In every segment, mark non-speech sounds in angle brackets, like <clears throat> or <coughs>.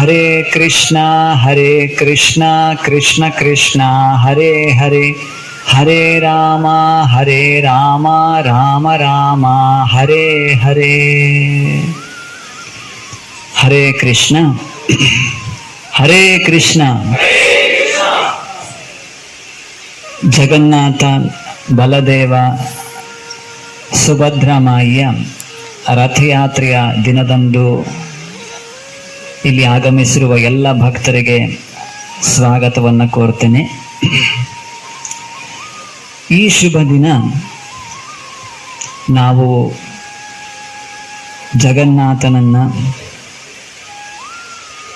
ಹರೇ ಕೃಷ್ಣ ಹರೇ ಕೃಷ್ಣ ಕೃಷ್ಣ ಕೃಷ್ಣ ಹರೇ ಹರೇ ಹರೇ ರಾಮ ಹರೇ ರಾಮ ರಾಮ ರಾಮ ಹರೇ ಹರೇ ಹರೇ ಕೃಷ್ಣ ಹರೇ ಕೃಷ್ಣ ಜಗನ್ನಾಥ ಬಲದೇವ ಸುಭದ್ರಮಾಯಿಯ ರಥಯಾತ್ರೆಯ ದಿನದಂದು ಇಲ್ಲಿ ಆಗಮಿಸಿರುವ ಎಲ್ಲ ಭಕ್ತರಿಗೆ ಸ್ವಾಗತವನ್ನು ಕೋರ್ತೇನೆ. ಈ ಶುಭ ದಿನ ನಾವು ಜಗನ್ನಾಥನನ್ನ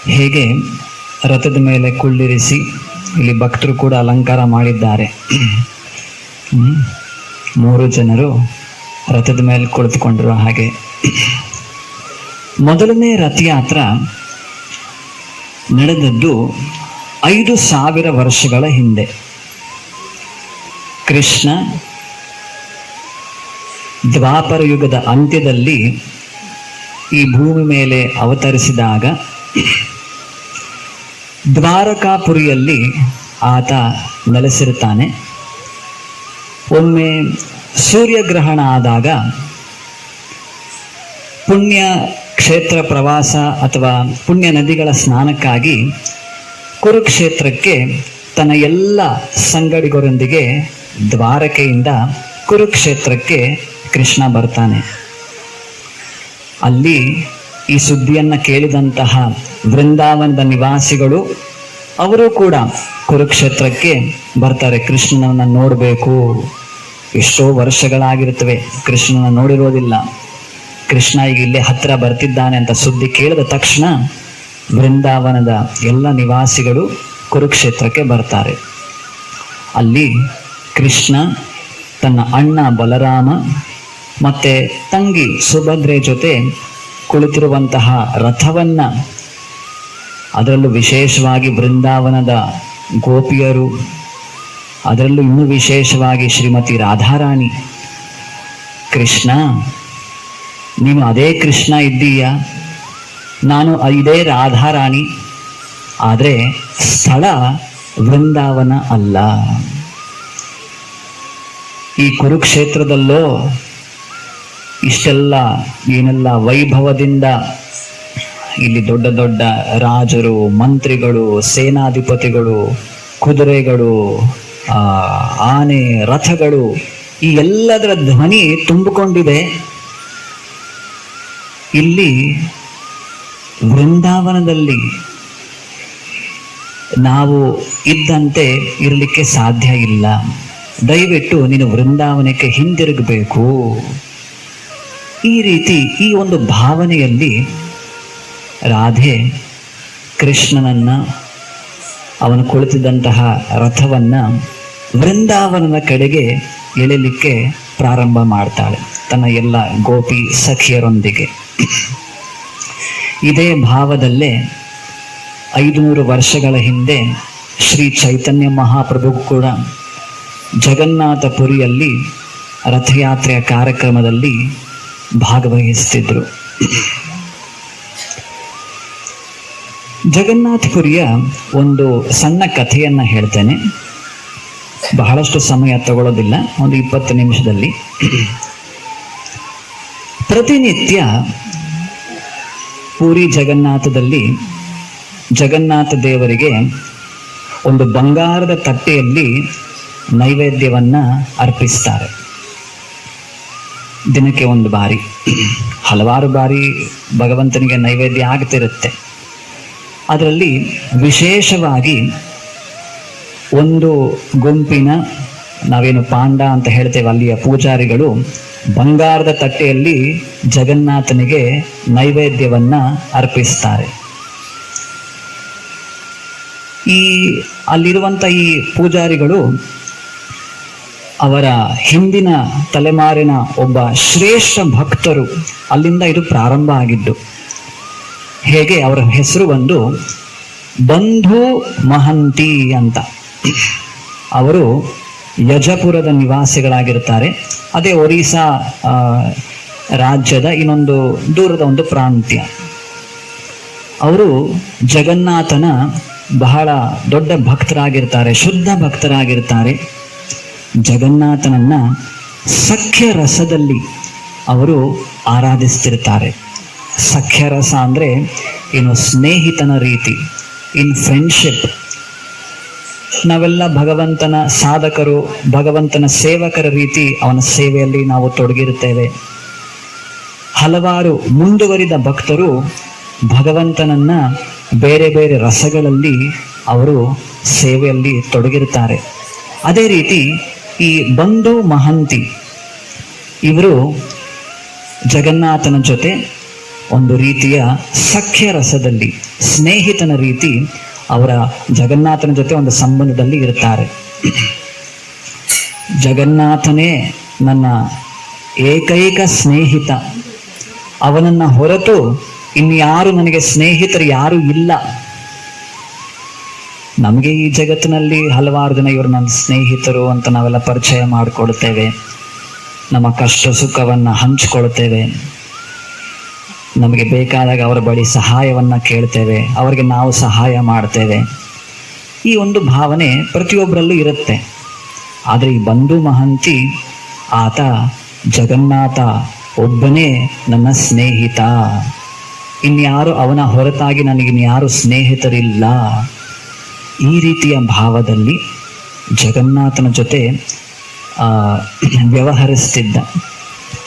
ಹೇಗೆ ರಥದ ಮೇಲೆ ಕುಳ್ಳಿರಿಸಿ ಇಲ್ಲಿ ಭಕ್ತರು ಕೂಡ ಅಲಂಕಾರ ಮಾಡಿದ್ದಾರೆ. ಮೂರು ಜನರು ರಥದ ಮೇಲೆ ಕುಳಿತುಕೊಂಡಿರುವ ಹಾಗೆ. ಮೊದಲನೇ ರಥಯಾತ್ರ ನಡೆದದ್ದು ಐದು ಸಾವಿರ ವರ್ಷಗಳ ಹಿಂದೆ. ಕೃಷ್ಣ ದ್ವಾಪರ ಯುಗದ ಅಂತ್ಯದಲ್ಲಿ ಈ ಭೂಮಿ ಮೇಲೆ ಅವತರಿಸಿದಾಗ ದ್ವಾರಕಾಪುರಿಯಲ್ಲಿ ಆತ ನೆಲೆಸಿರುತ್ತಾನೆ. ಒಮ್ಮೆ ಸೂರ್ಯಗ್ರಹಣ ಆದಾಗ ಪುಣ್ಯ ಕ್ಷೇತ್ರ ಪ್ರವಾಸ ಅಥವಾ ಪುಣ್ಯ ನದಿಗಳ ಸ್ನಾನಕ್ಕಾಗಿ ಕುರುಕ್ಷೇತ್ರಕ್ಕೆ ತನ್ನ ಎಲ್ಲ ಸಂಗಡಿಗರೊಂದಿಗೆ ದ್ವಾರಕೆಯಿಂದ ಕುರುಕ್ಷೇತ್ರಕ್ಕೆ ಕೃಷ್ಣ ಬರ್ತಾನೆ. ಅಲ್ಲಿ ಈ ಸುದ್ದಿಯನ್ನು ಕೇಳಿದಂತಹ ವೃಂದಾವನದ ನಿವಾಸಿಗಳು ಅವರು ಕೂಡ ಕುರುಕ್ಷೇತ್ರಕ್ಕೆ ಬರ್ತಾರೆ. ಕೃಷ್ಣನನ್ನು ನೋಡಬೇಕು. ಎಷ್ಟೋ ವರ್ಷಗಳಾಗಿರುತ್ತವೆ. ಕೃಷ್ಣನ ನೋಡಿರೋದಿಲ್ಲ. ಕೃಷ್ಣ ಈಗ ಇಲ್ಲೇ ಹತ್ರ ಬರ್ತಿದ್ದಾನೆ ಅಂತ ಸುದ್ದಿ ಕೇಳಿದ ತಕ್ಷಣ ಬೃಂದಾವನದ ಎಲ್ಲ ನಿವಾಸಿಗಳು ಕುರುಕ್ಷೇತ್ರಕ್ಕೆ ಬರ್ತಾರೆ. ಅಲ್ಲಿ ಕೃಷ್ಣ ತನ್ನ ಅಣ್ಣ ಬಲರಾಮ ಮತ್ತೆ ತಂಗಿ ಸುಭದ್ರೆ ಜೊತೆ ಕುಳಿತಿರುವಂತಹ ರಥವನ್ನ ಅದರಲ್ಲೂ ವಿಶೇಷವಾಗಿ ಬೃಂದಾವನದ ಗೋಪಿಯರು, ಅದರಲ್ಲೂ ಇನ್ನೂ ವಿಶೇಷವಾಗಿ ಶ್ರೀಮತಿ ರಾಧಾರಾಣಿ ಕೃಷ್ಣ ನೀನು ಅದೇ ಕೃಷ್ಣ ಇದ್ದೀಯ? ನಾನು ಇದೇ ರಾಧಾರಾಣಿ. ಆದರೆ ಸ್ಥಳ ವೃಂದಾವನ ಅಲ್ಲ. ಈ ಕುರುಕ್ಷೇತ್ರದಲ್ಲೋ ಇಷ್ಟೆಲ್ಲ ಏನೆಲ್ಲ ವೈಭವದಿಂದ ಇಲ್ಲಿ ದೊಡ್ಡ ದೊಡ್ಡ ರಾಜರು, ಮಂತ್ರಿಗಳು, ಸೇನಾಧಿಪತಿಗಳು, ಕುದುರೆಗಳು ಆನೆ, ರಥಗಳು ಈ ಎಲ್ಲದರ ಧ್ವನಿ ತುಂಬಿಕೊಂಡಿದೆ. ಇಲ್ಲಿ ವೃಂದಾವನದಲ್ಲಿ ನಾವು ಇದ್ದಂತೆ ಇರಲಿಕ್ಕೆ ಸಾಧ್ಯ ಇಲ್ಲ. ದಯವಿಟ್ಟು ನೀನು ವೃಂದಾವನಕ್ಕೆ ಹಿಂದಿರುಗಬೇಕು ಈ ರೀತಿ ಈ ಒಂದು ಭಾವನೆಯಲ್ಲಿ ರಾಧೆ ಕೃಷ್ಣನನ್ನ, ಅವನು ಕುಳಿತಿದ್ದಂತಹ ರಥವನ್ನು ವೃಂದಾವನದ ಕಡೆಗೆ ಎಳೆಯಲಿಕ್ಕೆ ಪ್ರಾರಂಭ ಮಾಡ್ತಾಳೆ ತನ್ನ ಎಲ್ಲ ಗೋಪಿ ಸಖಿಯರೊಂದಿಗೆ. <coughs> ಇದೇ ಭಾವದಲ್ಲೇ ಐದುನೂರು ವರ್ಷಗಳ ಹಿಂದೆ ಶ್ರೀ ಚೈತನ್ಯ ಮಹಾಪ್ರಭು ಕೂಡ ಜಗನ್ನಾಥಪುರಿಯಲ್ಲಿ ರಥಯಾತ್ರೆಯ ಕಾರ್ಯಕ್ರಮದಲ್ಲಿ ಭಾಗವಹಿಸುತ್ತಿದ್ದರು ಜಗನ್ನಾಥಪುರಿಯ ಒಂದು ಸಣ್ಣ ಕಥೆಯನ್ನು ಹೇಳ್ತೇನೆ. ಬಹಳಷ್ಟು ಸಮಯ ತಗೊಳ್ಳೋದಿಲ್ಲ ಒಂದು ಇಪ್ಪತ್ತು ನಿಮಿಷದಲ್ಲಿ. <coughs> ಪ್ರತಿನಿತ್ಯ ಪೂರಿ ಜಗನ್ನಾಥದಲ್ಲಿ ಜಗನ್ನಾಥ ದೇವರಿಗೆ ಒಂದು ಬಂಗಾರದ ತಟ್ಟೆಯಲ್ಲಿ ನೈವೇದ್ಯವನ್ನ ಅರ್ಪಿಸ್ತಾರೆ. ದಿನಕ್ಕೆ ಒಂದು ಬಾರಿ. ಹಲವಾರು ಬಾರಿ ಭಗವಂತನಿಗೆ ನೈವೇದ್ಯ ಆಗ್ತಿರುತ್ತೆ. ಅದರಲ್ಲಿ ವಿಶೇಷವಾಗಿ ಒಂದು ಗುಂಪಿನ ನಾವೇನು ಪಾಂಡ ಅಂತ ಹೇಳ್ತೇವೆ ಅಲ್ಲಿಯ ಪೂಜಾರಿಗಳು ಬಂಗಾರದ ತಟ್ಟೆಯಲ್ಲಿ ಜಗನ್ನಾಥನಿಗೆ ನೈವೇದ್ಯವನ್ನ ಅರ್ಪಿಸ್ತಾರೆ. ಈ ಅಲ್ಲಿರುವಂಥ ಈ ಪೂಜಾರಿಗಳು ಅವರ ಹಿಂದಿನ ತಲೆಮಾರಿನ ಒಬ್ಬ ಶ್ರೇಷ್ಠ ಭಕ್ತರು ಅಲ್ಲಿಂದ ಇದು ಪ್ರಾರಂಭ ಆಗಿದ್ದು, ಹೇಗೆ ಅವರ ಹೆಸರು ಬಂದು ಬಂಧು ಮಹಂತಿ ಅಂತ. ಅವರು ಯಜಪುರದ ನಿವಾಸಿಗಳಾಗಿರ್ತಾರೆ ಅದೇ ಒರಿಸ್ಸಾ ರಾಜ್ಯದ ಇನ್ನೊಂದು ದೂರದ ಒಂದು ಪ್ರಾಂತ್ಯ. ಅವರು ಜಗನ್ನಾಥನ ಬಹಳ ದೊಡ್ಡ ಭಕ್ತರಾಗಿರ್ತಾರೆ, ಶುದ್ಧ ಭಕ್ತರಾಗಿರ್ತಾರೆ. ಜಗನ್ನಾಥನನ್ನ ಸಖ್ಯ ರಸದಲ್ಲಿ ಅವರು ಆರಾಧಿಸ್ತಿರ್ತಾರೆ. ಸಖ್ಯ ರಸ ಅಂದರೆ ಏನು, ಸ್ನೇಹಿತನ ರೀತಿ, ಇನ್ ಫ್ರೆಂಡ್ಶಿಪ್. ನಾವೆಲ್ಲ ಭಗವಂತನ ಸಾಧಕರು, ಭಗವಂತನ ಸೇವಕರ ರೀತಿ ಅವನ ಸೇವೆಯಲ್ಲಿ ನಾವು ತೊಡಗಿರುತ್ತೇವೆ. ಹಲವಾರು ಮುಂದುವರಿದ ಭಕ್ತರು ಭಗವಂತನನ್ನ ಬೇರೆ ಬೇರೆ ರಸಗಳಲ್ಲಿ ಅವರು ಸೇವೆಯಲ್ಲಿ ತೊಡಗಿರುತ್ತಾರೆ. ಅದೇ ರೀತಿ ಈ ಬಂಧು ಮಹಂತಿ, ಇವರು ಜಗನ್ನಾಥನ ಜೊತೆ ಒಂದು ರೀತಿಯ ಸಖ್ಯ ರಸದಲ್ಲಿ, ಸ್ನೇಹಿತನ ರೀತಿ ಅವರ ಜಗನ್ನಾಥನ ಜೊತೆ ಒಂದು ಸಂಬಂಧದಲ್ಲಿ ಇರುತ್ತಾರೆ. ಜಗನ್ನಾಥನೇ ನನ್ನ ಏಕೈಕ ಸ್ನೇಹಿತ. ಅವನನ್ನ ಹೊರತು ಇನ್ಯಾರು ನನಗೆ ಸ್ನೇಹಿತರು ಯಾರು ಇಲ್ಲ. ನಮಗೆ ಈ ಜಗತ್ತಿನಲ್ಲಿ ಹಲವಾರು ಜನ ಇವರು ನನ್ನ ಸ್ನೇಹಿತರು ಅಂತ ನಾವೆಲ್ಲ ಪರಿಚಯ ಮಾಡಿಕೊಡ್ತೇವೆ ನಮ್ಮ ಕಷ್ಟ ಸುಖವನ್ನ ಹಂಚಿಕೊಳ್ತೇವೆ. ನಮಗೆ ಬೇಕಾದಾಗ ಅವರ ಬಳಿ ಸಹಾಯವನ್ನು ಕೇಳ್ತೇವೆ, ಅವರಿಗೆ ನಾವು ಸಹಾಯ ಮಾಡ್ತೇವೆ. ಈ ಒಂದು ಭಾವನೆ ಪ್ರತಿಯೊಬ್ಬರಲ್ಲೂ ಇರುತ್ತೆ. ಆದರೆ ಈ ಬಂಧು ಮಹಂತಿ ಆತ ಜಗನ್ನಾಥ ಒಬ್ಬನೇ ನನ್ನ ಸ್ನೇಹಿತ. ಇನ್ಯಾರು ಅವನ ಹೊರತಾಗಿ ನನಗಿನ್ಯಾರು ಸ್ನೇಹಿತರಿಲ್ಲ. ಈ ರೀತಿಯ ಭಾವದಲ್ಲಿ ಜಗನ್ನಾಥನ ಜೊತೆ ವ್ಯವಹರಿಸ್ತಿದ್ದ.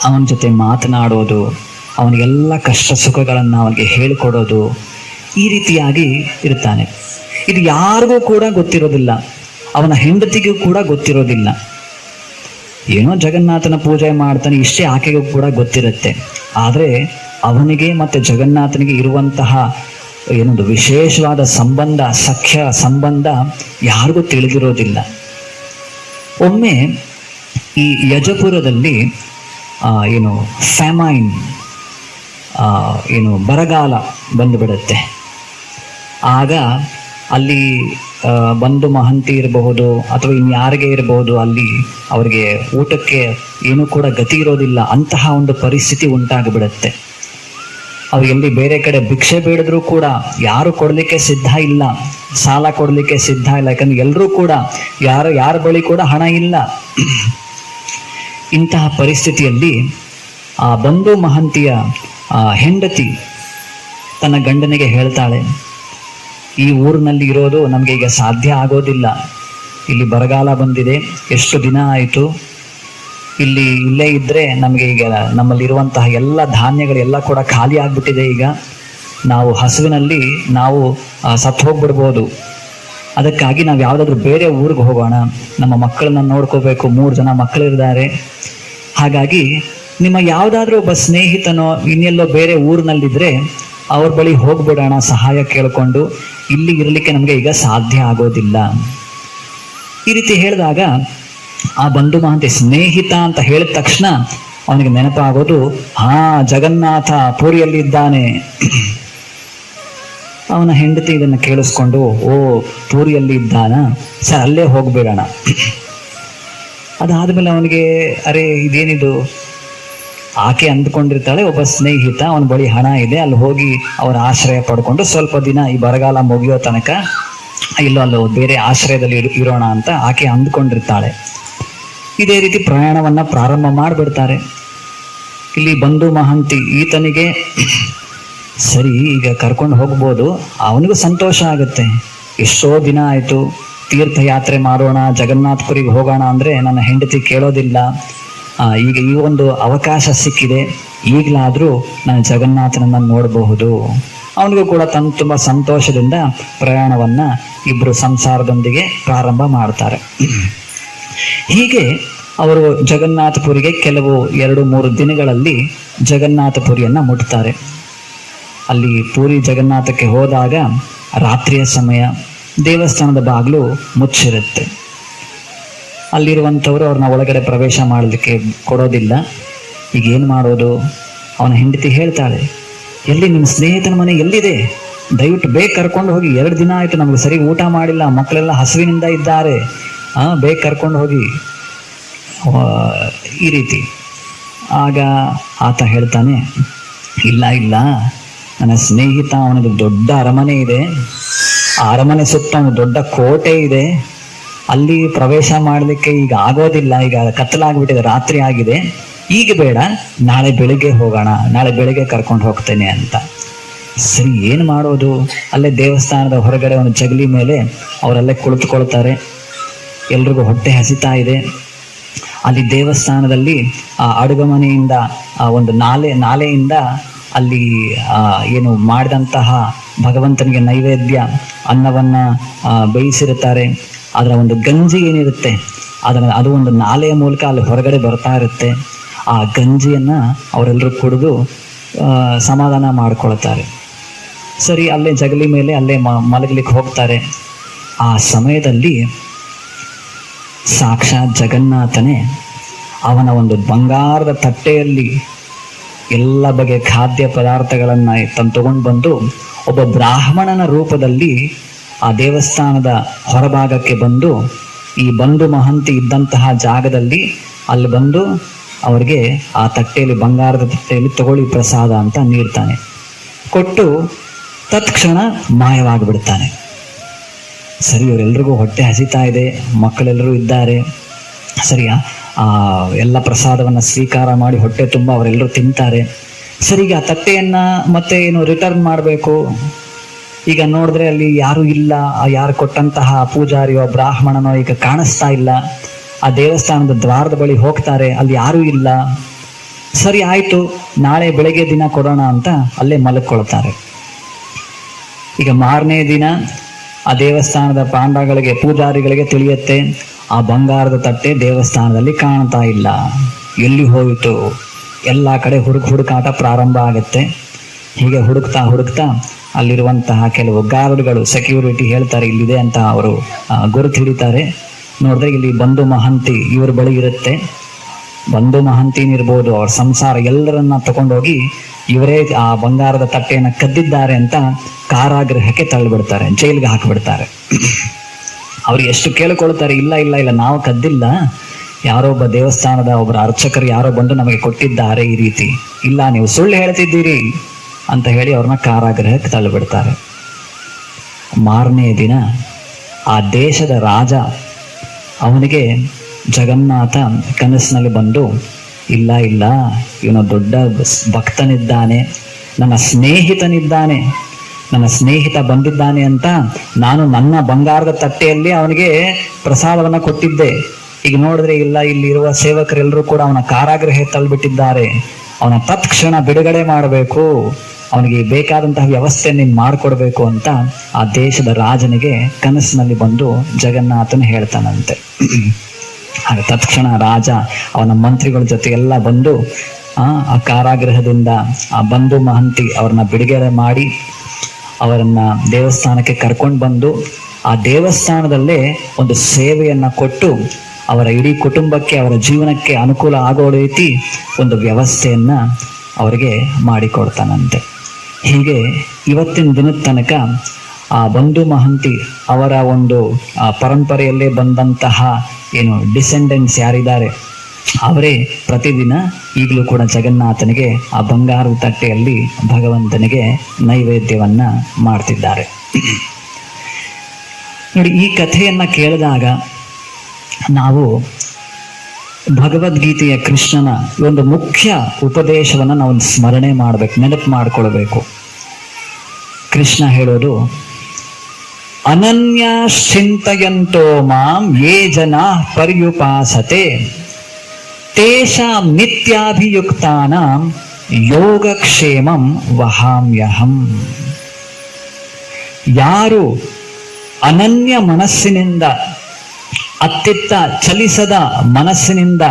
ಅವನ ಜೊತೆ ಮಾತನಾಡೋದು ಅವನಿಗೆಲ್ಲ ಕಷ್ಟ ಸುಖಗಳನ್ನು ಅವನಿಗೆ ಹೇಳಿಕೊಡೋದು ಈ ರೀತಿಯಾಗಿ ಇರ್ತಾನೆ. ಇದು ಯಾರಿಗೂ ಕೂಡ ಗೊತ್ತಿರೋದಿಲ್ಲ. ಅವನ ಹೆಂಡತಿಗೂ ಕೂಡ ಗೊತ್ತಿರೋದಿಲ್ಲ. ಏನೋ ಜಗನ್ನಾಥನ ಪೂಜೆ ಮಾಡ್ತಾನೆ, ಇಷ್ಟೇ ಆಕೆಗೂ ಕೂಡ ಗೊತ್ತಿರುತ್ತೆ. ಆದರೆ ಅವನಿಗೆ ಮತ್ತು ಜಗನ್ನಾಥನಿಗೆ ಇರುವಂತಹ ಏನೊಂದು ವಿಶೇಷವಾದ ಸಂಬಂಧ, ಸಖ್ಯ ಸಂಬಂಧ ಯಾರಿಗೂ ತಿಳಿದಿರೋದಿಲ್ಲ. ಒಮ್ಮೆ ಈ ಯಜಪುರದಲ್ಲಿ ಏನು, ಫ್ಯಾಮೈನ್ ಏನು, ಬರಗಾಲ ಬಂದುಬಿಡುತ್ತೆ. ಆಗ ಅಲ್ಲಿ ಬಂದು ಮಹಂತಿ ಇರಬಹುದು ಅಥವಾ ಇನ್ಯಾರಿಗೆ ಇರಬಹುದು, ಅಲ್ಲಿ ಅವರಿಗೆ ಊಟಕ್ಕೆ ಏನೂ ಕೂಡ ಗತಿ ಇರೋದಿಲ್ಲ, ಅಂತಹ ಒಂದು ಪರಿಸ್ಥಿತಿ ಉಂಟಾಗಿಬಿಡುತ್ತೆ. ಅವ್ರು ಎಲ್ಲಿ ಬೇರೆ ಕಡೆ ಭಿಕ್ಷೆ ಬೇಡಿದ್ರು ಕೂಡ ಯಾರು ಕೊಡಲಿಕ್ಕೆ ಸಿದ್ಧ ಇಲ್ಲ, ಸಾಲ ಕೊಡಲಿಕ್ಕೆ ಸಿದ್ಧ ಇಲ್ಲ, ಯಾಕಂದ್ರೆ ಎಲ್ಲರೂ ಕೂಡ, ಯಾರು, ಯಾರ ಬಳಿ ಕೂಡ ಹಣ ಇಲ್ಲ. ಇಂತಹ ಪರಿಸ್ಥಿತಿಯಲ್ಲಿ ಆ ಬಂಧು ಮಹಂತಿಯ ಆ ಹೆಂಡತಿ ತನ್ನ ಗಂಡನಿಗೆ ಹೇಳ್ತಾಳೆ, ಈ ಊರಿನಲ್ಲಿ ಇರೋದು ನಮಗೆ ಈಗ ಸಾಧ್ಯ ಆಗೋದಿಲ್ಲ. ಇಲ್ಲಿ ಬರಗಾಲ ಬಂದಿದೆ, ಎಷ್ಟು ದಿನ ಆಯಿತು? ಇಲ್ಲಿ ಇಲ್ಲೇ ಇದ್ದರೆ ನಮಗೆ ಈಗ ನಮ್ಮಲ್ಲಿರುವಂತಹ ಎಲ್ಲ ಧಾನ್ಯಗಳೆಲ್ಲ ಕೂಡ ಖಾಲಿ ಆಗಿಬಿಟ್ಟಿದೆ ಈಗ. ನಾವು ಹಸುವಿನಲ್ಲಿ ನಾವು ಸತ್ತು ಹೋಗ್ಬಿಡ್ಬೋದು. ಅದಕ್ಕಾಗಿ ನಾವು ಯಾವುದಾದ್ರೂ ಬೇರೆ ಊರಿಗೆ ಹೋಗೋಣ. ನಮ್ಮ ಮಕ್ಕಳನ್ನ ನೋಡ್ಕೋಬೇಕು. ಮೂರು ಜನ ಮಕ್ಕಳಿದ್ದಾರೆ. ಹಾಗಾಗಿ ನಿಮ್ಮ ಯಾವುದಾದ್ರೂ ಒಬ್ಬ ಸ್ನೇಹಿತನೋ ಇನ್ನೆಲ್ಲೋ ಬೇರೆ ಊರಿನಲ್ಲಿದ್ದರೆ ಅವ್ರ ಬಳಿ ಹೋಗ್ಬಿಡೋಣ, ಸಹಾಯ ಕೇಳಿಕೊಂಡು ಇಲ್ಲಿ ಇರಲಿಕ್ಕೆ ನಮಗೆ ಈಗ ಸಾಧ್ಯ ಆಗೋದಿಲ್ಲ. ಈ ರೀತಿ ಹೇಳಿದಾಗ ಆ ಬಂಧು ಮಹಂತಿ ಸ್ನೇಹಿತ ಅಂತ ಹೇಳಿದ ತಕ್ಷಣ ಅವನಿಗೆ ನೆನಪಾಗೋದು ಹಾ, ಜಗನ್ನಾಥ ಪೂರಿಯಲ್ಲಿದ್ದಾನೆ ಅವನ ಹೆಂಡತಿ ಇದನ್ನು ಕೇಳಿಸ್ಕೊಂಡು, ಓ, ಪೂರಿಯಲ್ಲಿ ಇದ್ದಾನ? ಸರ್, ಅಲ್ಲೇ ಹೋಗ್ಬಿಡೋಣ. ಅದಾದ್ಮೇಲೆ ಅವನಿಗೆ, ಅರೆ, ಇದೇನಿದು? ಆಕೆ ಅಂದ್ಕೊಂಡಿರ್ತಾಳೆ, ಒಬ್ಬ ಸ್ನೇಹಿತ, ಅವನ ಬಳಿ ಹಣ ಇದೆ, ಅಲ್ಲಿ ಹೋಗಿ ಅವರ ಆಶ್ರಯ ಪಡ್ಕೊಂಡು ಸ್ವಲ್ಪ ದಿನ ಈ ಬರಗಾಲ ಮುಗಿಯೋ ತನಕ ಇಲ್ಲೋ ಅಲ್ಲೋ ಬೇರೆ ಆಶ್ರಯದಲ್ಲಿ ಇರೋಣ ಅಂತ ಆಕೆ ಅಂದ್ಕೊಂಡಿರ್ತಾಳೆ. ಇದೇ ರೀತಿ ಪ್ರಯಾಣವನ್ನ ಪ್ರಾರಂಭ ಮಾಡಿಬಿಡ್ತಾರೆ. ಇಲ್ಲಿ ಬಂಧು ಮಹಂತಿ ಈತನಿಗೆ, ಸರಿ, ಈಗ ಕರ್ಕೊಂಡು ಹೋಗ್ಬೋದು, ಅವನಿಗೂ ಸಂತೋಷ ಆಗುತ್ತೆ. ಎಷ್ಟೋ ದಿನ ಆಯಿತು, ತೀರ್ಥಯಾತ್ರೆ ಮಾಡೋಣ ಜಗನ್ನಾಥ್ಪುರಿಗೆ ಹೋಗೋಣ ಅಂದರೆ ನನ್ನ ಹೆಂಡತಿ ಕೇಳೋದಿಲ್ಲ. ಈಗ ಈ ಒಂದು ಅವಕಾಶ ಸಿಕ್ಕಿದೆ. ಈಗಲಾದರೂ ನಾನು ಜಗನ್ನಾಥನನ್ನ ನೋಡಬಹುದು. ಅವನಿಗೂ ಕೂಡ ತನ್ನ ತುಂಬ ಸಂತೋಷದಿಂದ ಪ್ರಯಾಣವನ್ನು ಇಬ್ಬರು ಸಂಸಾರದೊಂದಿಗೆ ಪ್ರಾರಂಭ ಮಾಡ್ತಾರೆ. ಹೀಗೆ ಅವರು ಜಗನ್ನಾಥಪುರಿಗೆ ಕೆಲವು ಎರಡು ಮೂರು ದಿನಗಳಲ್ಲಿ ಜಗನ್ನಾಥಪುರಿಯನ್ನು ಮುಟ್ತಾರೆ. ಅಲ್ಲಿ ಪೂರಿ ಜಗನ್ನಾಥಕ್ಕೆ ಹೋದಾಗ ರಾತ್ರಿಯ ಸಮಯ, ದೇವಸ್ಥಾನದ ಬಾಗಿಲು ಮುಚ್ಚಿರುತ್ತೆ. ಅಲ್ಲಿರುವಂಥವ್ರು ಅವ್ರನ್ನ ಒಳಗಡೆ ಪ್ರವೇಶ ಮಾಡಲಿಕ್ಕೆ ಕೊಡೋದಿಲ್ಲ. ಈಗ ಏನು ಮಾಡೋದು? ಅವನ ಹೆಂಡತಿ ಹೇಳ್ತಾಳೆ, ಎಲ್ಲಿ ನಿಮ್ಮ ಸ್ನೇಹಿತನ ಮನೆ ಎಲ್ಲಿದೆ? ದಯವಿಟ್ಟು ಬೇಗ ಕರ್ಕೊಂಡು ಹೋಗಿ, ಎರಡು ದಿನ ಆಯಿತು ನಮಗೆ ಸರಿ ಊಟ ಮಾಡಿಲ್ಲ, ಮಕ್ಕಳೆಲ್ಲ ಹಸುವಿನಿಂದ ಇದ್ದಾರೆ. ಹಾಂ ಬೇಗ ಕರ್ಕೊಂಡು ಹೋಗಿ. ಈ ರೀತಿ. ಆಗ ಆತ ಹೇಳ್ತಾನೆ, ಇಲ್ಲ ಇಲ್ಲ, ನನ್ನ ಸ್ನೇಹಿತ ಅವನದು ದೊಡ್ಡ ಅರಮನೆ ಇದೆ. ಆ ಅರಮನೆ ಸುತ್ತ ಒಂದು ದೊಡ್ಡ ಕೋಟೆ ಇದೆ. ಅಲ್ಲಿ ಪ್ರವೇಶ ಮಾಡಲಿಕ್ಕೆ ಈಗ ಆಗೋದಿಲ್ಲ, ಈಗ ಕತ್ತಲಾಗ್ಬಿಟ್ಟಿದೆ, ರಾತ್ರಿ ಆಗಿದೆ. ಈಗ ಬೇಡ, ನಾಳೆ ಬೆಳಿಗ್ಗೆ ಹೋಗೋಣ, ನಾಳೆ ಬೆಳಿಗ್ಗೆ ಕರ್ಕೊಂಡು ಹೋಗ್ತೇನೆ ಅಂತ. ಸರಿ, ಏನು ಮಾಡೋದು? ಅಲ್ಲೇ ದೇವಸ್ಥಾನದ ಹೊರಗಡೆ ಒಂದು ಜಗಲಿ ಮೇಲೆ ಅವರಲ್ಲೇ ಕುಳಿತುಕೊಳ್ತಾರೆ. ಎಲ್ರಿಗೂ ಹೊಟ್ಟೆ ಹಸಿತಾ ಇದೆ. ಅಲ್ಲಿ ದೇವಸ್ಥಾನದಲ್ಲಿ, ಆ ಅಡುಗಮನೆಯಿಂದ, ಆ ಒಂದು ನಾಲೆ, ನಾಲೆಯಿಂದ ಅಲ್ಲಿ ಏನು ಮಾಡಿದಂತಹ ಭಗವಂತನಿಗೆ ನೈವೇದ್ಯ, ಅನ್ನವನ್ನ ಬೇಯಿಸಿರುತ್ತಾರೆ. ಅದರ ಒಂದು ಗಂಜಿ ಏನಿರುತ್ತೆ ಅದರ ಅದು ಒಂದು ನಾಲೆಯ ಮೂಲಕ ಅಲ್ಲಿ ಹೊರಗಡೆ ಬರ್ತಾ ಇರುತ್ತೆ. ಆ ಗಂಜಿಯನ್ನ ಅವರೆಲ್ಲರೂ ಕುಡಿದು ಸಮಾಧಾನ ಮಾಡ್ಕೊಳ್ತಾರೆ. ಸರಿ, ಅಲ್ಲೇ ಜಗಲಿ ಮೇಲೆ ಅಲ್ಲೇ ಮಲಗಲಿಕ್ಕೆ ಹೋಗ್ತಾರೆ. ಆ ಸಮಯದಲ್ಲಿ ಸಾಕ್ಷಾತ್ ಜಗನ್ನಾಥನೇ ಅವನ ಒಂದು ಬಂಗಾರದ ತಟ್ಟೆಯಲ್ಲಿ ಎಲ್ಲ ಬಗೆಯ ಖಾದ್ಯ ಪದಾರ್ಥಗಳನ್ನು ತಂದು ತಗೊಂಡು ಬಂದು, ಒಬ್ಬ ಬ್ರಾಹ್ಮಣನ ರೂಪದಲ್ಲಿ ಆ ದೇವಸ್ಥಾನದ ಹೊರಭಾಗಕ್ಕೆ ಬಂದು ಈ ಬಂಧು ಮಹಂತಿ ಇದ್ದಂತಹ ಜಾಗದಲ್ಲಿ ಅಲ್ಲಿ ಬಂದು ಅವರಿಗೆ ಆ ತಟ್ಟೆಯಲ್ಲಿ ಬಂಗಾರದ ತಟ್ಟೆಯಲ್ಲಿ ತಗೊಳ್ಳಿ ಪ್ರಸಾದ ಅಂತ ನೀಡ್ತಾನೆ. ಕೊಟ್ಟು ತತ್ಕ್ಷಣ ಮಾಯವಾಗಿಬಿಡ್ತಾನೆ. ಸರಿ, ಇವರೆಲ್ರಿಗೂ ಹೊಟ್ಟೆ ಹಸಿತಾ ಇದೆ ಮಕ್ಕಳೆಲ್ಲರೂ ಇದ್ದಾರೆ. ಸರಿಯಾ? ಆ, ಎಲ್ಲ ಪ್ರಸಾದವನ್ನು ಸ್ವೀಕಾರ ಮಾಡಿ ಹೊಟ್ಟೆ ತುಂಬ ಅವರೆಲ್ಲರೂ ತಿಂತಾರೆ. ಸರಿಗೆ ಆ ತಟ್ಟೆಯನ್ನು ಮತ್ತೆ ಏನು ರಿಟರ್ನ್ ಮಾಡಬೇಕು? ಈಗ ನೋಡಿದ್ರೆ ಅಲ್ಲಿ ಯಾರು ಇಲ್ಲ ಯಾರು ಕೊಟ್ಟಂತಹ ಪೂಜಾರಿಯೋ, ಬ್ರಾಹ್ಮಣನೋ ಈಗ ಕಾಣಿಸ್ತಾ ಇಲ್ಲ. ಆ ದೇವಸ್ಥಾನದ ದ್ವಾರದ ಬಳಿ ಹೋಗ್ತಾರೆ, ಅಲ್ಲಿ ಯಾರೂ ಇಲ್ಲ. ಸರಿ ಆಯ್ತು, ನಾಳೆ ಬೆಳಗ್ಗೆ ದಿನ ಕೊಡೋಣ ಅಂತ ಅಲ್ಲೇ ಮಲಕ್ಕೊಳ್ತಾರೆ ಈಗ ಮಾರನೇ ದಿನ ಆ ದೇವಸ್ಥಾನದ ಪಾಂಡಗಳಿಗೆ ಪೂಜಾರಿಗಳಿಗೆ ತಿಳಿಯುತ್ತೆ, ಆ ಬಂಗಾರದ ತಟ್ಟೆ ದೇವಸ್ಥಾನದಲ್ಲಿ ಕಾಣ್ತಾ ಇಲ್ಲ. ಎಲ್ಲಿ ಹೋಯಿತು? ಎಲ್ಲ ಕಡೆ ಹುಡುಕ್ ಹುಡುಕಾಟ ಪ್ರಾರಂಭ ಆಗುತ್ತೆ. ಹೀಗೆ ಹುಡುಕ್ತಾ ಹುಡುಕ್ತಾ ಅಲ್ಲಿರುವಂತಹ ಕೆಲವು ಗಾರ್ಡ್ಗಳು ಸೆಕ್ಯೂರಿಟಿ ಹೇಳ್ತಾರೆ ಇಲ್ಲಿದೆ ಅಂತ ಅವರು ಗುರುತು ಹಿಡಿತಾರೆ. ನೋಡಿದ್ರೆ ಇಲ್ಲಿ ಬಂಧು ಮಹಂತಿ ಇವ್ರ ಬಳಿ ಇರುತ್ತೆ. ಬಂಧು ಮಹಂತಿನಿರ್ಬೋದು ಅವ್ರ ಸಂಸಾರ ಎಲ್ಲರನ್ನ ತಗೊಂಡೋಗಿ ಇವರೇ ಆ ಬಂಗಾರದ ತಟ್ಟೆಯನ್ನು ಕದ್ದಿದ್ದಾರೆ ಅಂತ ಕಾರಾಗೃಹಕ್ಕೆ ತಳ್ಳಿಬಿಡ್ತಾರೆ, ಜೈಲಿಗೆ ಹಾಕಿಬಿಡ್ತಾರೆ. ಅವ್ರು ಎಷ್ಟು ಕೇಳಿಕೊಳ್ತಾರೆ, ಇಲ್ಲ ಇಲ್ಲ ಇಲ್ಲ, ನಾವು ಕದ್ದಿಲ್ಲ. ಯಾರೋ ಒಬ್ಬ ದೇವಸ್ಥಾನದ ಒಬ್ಬರ ಅರ್ಚಕರು ಯಾರೋ ಬಂದು ನಮಗೆ ಕೊಟ್ಟಿದ್ದಾರೆ ಈ ರೀತಿ. ಇಲ್ಲ, ನೀವು ಸುಳ್ಳು ಹೇಳ್ತಿದ್ದೀರಿ. ಅಂತ ಹೇಳಿ ಅವ್ರನ್ನ ಕಾರಾಗೃಹಕ್ಕೆ ತಳ್ಳಿಬಿಡ್ತಾರೆ. ಮಾರನೇ ದಿನ ಆ ದೇಶದ ರಾಜ ಅವನಿಗೆ ಜಗನ್ನಾಥ ಕನಸಿನಲ್ಲಿ ಬಂದು, ಇಲ್ಲ ಇಲ್ಲ, ಇವನ ದೊಡ್ಡ ಭಕ್ತನಿದ್ದಾನೆ, ನನ್ನ ಸ್ನೇಹಿತನಿದ್ದಾನೆ, ನನ್ನ ಸ್ನೇಹಿತ ಬಂದಿದ್ದಾನೆ ಅಂತ ನಾನು ನನ್ನ ಬಂಗಾರದ ತಟ್ಟೆಯಲ್ಲಿ ಅವನಿಗೆ ಪ್ರಸಾದವನ್ನು ಕೊಟ್ಟಿದ್ದೆ. ಈಗ ನೋಡಿದ್ರೆ ಇಲ್ಲ ಇಲ್ಲಿರುವ ಸೇವಕರೆಲ್ಲರೂ ಕೂಡ ಅವನ ಕಾರಾಗೃಹ ತಳ್ಳಿಬಿಟ್ಟಿದ್ದಾರೆ. ಅವನ ತತ್ಕ್ಷಣ ಬಿಡುಗಡೆ ಮಾಡಬೇಕು. ಅವನಿಗೆ ಬೇಕಾದಂತಹ ವ್ಯವಸ್ಥೆ ನೀನು ಮಾಡಿಕೊಡ್ಬೇಕು ಅಂತ ಆ ದೇಶದ ರಾಜನಿಗೆ ಕನಸಿನಲ್ಲಿ ಬಂದು ಜಗನ್ನಾಥನ ಹೇಳ್ತಾನಂತೆ. ಆಗ ತತ್ಕ್ಷಣ ರಾಜ ಅವನ ಮಂತ್ರಿಗಳ ಜೊತೆ ಎಲ್ಲ ಬಂದು ಆ ಕಾರಾಗೃಹದಿಂದ ಆ ಬಂಧು ಮಹಂತಿ ಅವ್ರನ್ನ ಬಿಡುಗಡೆ ಮಾಡಿ ಅವರನ್ನ ದೇವಸ್ಥಾನಕ್ಕೆ ಕರ್ಕೊಂಡು ಬಂದು, ಆ ದೇವಸ್ಥಾನದಲ್ಲೇ ಒಂದು ಸೇವೆಯನ್ನ ಕೊಟ್ಟು ಅವರ ಇಡೀ ಕುಟುಂಬಕ್ಕೆ, ಅವರ ಜೀವನಕ್ಕೆ ಅನುಕೂಲ ಆಗೋ ರೀತಿ ಒಂದು ವ್ಯವಸ್ಥೆಯನ್ನ ಅವರಿಗೆ ಮಾಡಿಕೊಡ್ತಾನಂತೆ. ಹೀಗೆ ಇವತ್ತಿನ ದಿನದ ತನಕ ಆ ಬಂಧು ಮಹಂತಿ ಅವರ ಒಂದು ಪರಂಪರೆಯಲ್ಲೇ ಬಂದಂತಹ ಏನು ಡಿಸೆಂಡೆಂಟ್ಸ್ ಯಾರಿದ್ದಾರೆ, ಅವರೇ ಪ್ರತಿದಿನ ಈಗಲೂ ಕೂಡ ಜಗನ್ನಾಥನಿಗೆ ಆ ಬಂಗಾರದ ತಟ್ಟೆಯಲ್ಲಿ ಭಗವಂತನಿಗೆ ನೈವೇದ್ಯವನ್ನ ಮಾಡ್ತಿದ್ದಾರೆ. ನೋಡಿ, ಈ ಕಥೆಯನ್ನ ಕೇಳಿದಾಗ ನಾವು ಭಗವದ್ಗೀತೆಯ ಕೃಷ್ಣನ ಒಂದು ಮುಖ್ಯ ಉಪದೇಶವನ್ನು ನಾವು ಸ್ಮರಣೆ ಮಾಡಬೇಕು, ನೆನಪು ಮಾಡ್ಕೊಳ್ಬೇಕು. ಕೃಷ್ಣ ಹೇಳೋದು ಅನನ್ಯಾಶ್ಚಿಂತಯಂತೋ ಮಾಂ ಯೇ ಜನ ಪರ್ಯುಪಾಸತೆ, ತೇಷಾಂ ನಿತ್ಯಾಭಿಯುಕ್ತಾನಾಂ ಯೋಗಕ್ಷೇಮಂ ವಹಾಮ್ಯಹಂ. ಯಾರು ಅನನ್ಯ ಮನಸ್ಸಿನಿಂದ ಅತ್ತಿತ್ತ ಚಲಿಸದ ಮನಸ್ಸಿನಿಂದ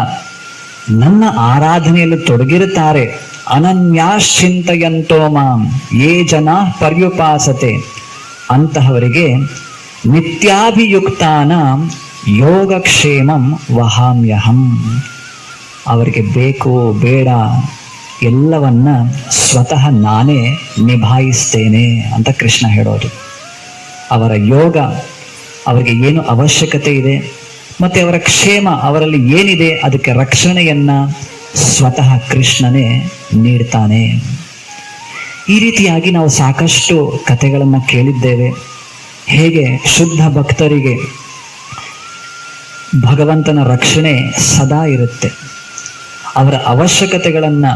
ನನ್ನ ಆರಾಧನೆಯಲ್ಲಿ ತೊಡಗಿರುತ್ತಾರೆ ಅನನ್ಯಾಶ್ಚಿಂತಯಂತೋ ಮಾಂ, ಯೇ ಜನ ಪರ್ಯುಪಾಸತೆ. ಅಂತಹವರಿಗೆ ನಿತ್ಯಾಭಿಯುಕ್ತಾನ ಯೋಗಕ್ಷೇಮಂ ವಹಾಮ್ಯಹಂ. ಅವರಿಗೆ ಬೇಕು ಬೇಡ, ಎಲ್ಲವನ್ನ ಸ್ವತಃ ನಾನೇ ನಿಭಾಯಿಸ್ತೇನೆ ಅಂತ ಕೃಷ್ಣ ಹೇಳೋದು. ಅವರ ಯೋಗ ಅವರಿಗೆ ಏನು ಅವಶ್ಯಕತೆ ಇದೆ, ಮತ್ತೆ ಅವರ ಕ್ಷೇಮ ಅವರಲ್ಲಿ ಏನಿದೆ, ಅದಕ್ಕೆ ರಕ್ಷಣೆಯನ್ನ ಸ್ವತಃ ಕೃಷ್ಣನೇ ನೀಡ್ತಾನೆ. ಈ ರೀತಿಯಾಗಿ ನಾವು ಸಾಕಷ್ಟು ಕಥೆಗಳನ್ನು ಕೇಳಿದ್ದೇವೆ. ಹೇಗೆ ಶುದ್ಧ ಭಕ್ತರಿಗೆ ಭಗವಂತನ ರಕ್ಷಣೆ ಸದಾ ಇರುತ್ತೆ. ಅವರ ಅವಶ್ಯಕತೆಗಳನ್ನು